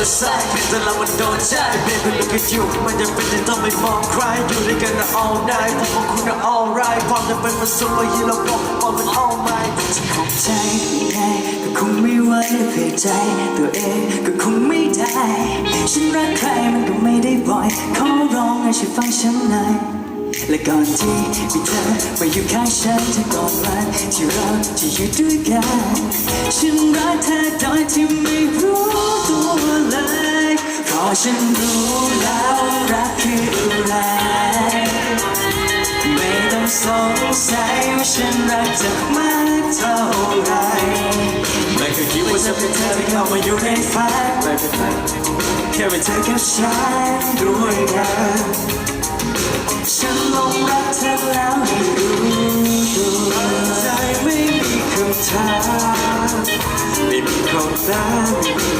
ตัวแทรกแต่เรามันโดนใจ baby look at you มันยังเป็นที่ต้องไม่มองใครอยู่ด้วยกันนะ all night พวกของคุณนะ all right พร้อมจะเป็นมา super hero ก็พร้อมเป็น all might จะขอบใจยังไงก็คงไม่ไหวเพื่อใจ ตัวเองก็คงไม่ได้ ฉันรักใครมันก็ไม่ได้บ่อยขอร้องให้ช่วยฟังฉันหน่อยและก่อนที่มีเธอมาอยู่ข้างฉันเธอก่อนวันที่เราจะอยู่ด้วยกัน ฉันรักเธอโดยที่ไม่รู้ ฉันรู้แล้วรักคืออะไรไม่ต้องสงสัยว่าฉันรักเธอมากเท่าไหรไม่เคยคิดว่าจะเป็นเธอที่เข้ามาอยู่ในฝันแค่เป็นเธอกับฉันด้วยกันฉันลงรักเธอแล้วให้รู้ตัวใจไม่มีคำถามไม่มีคำนั้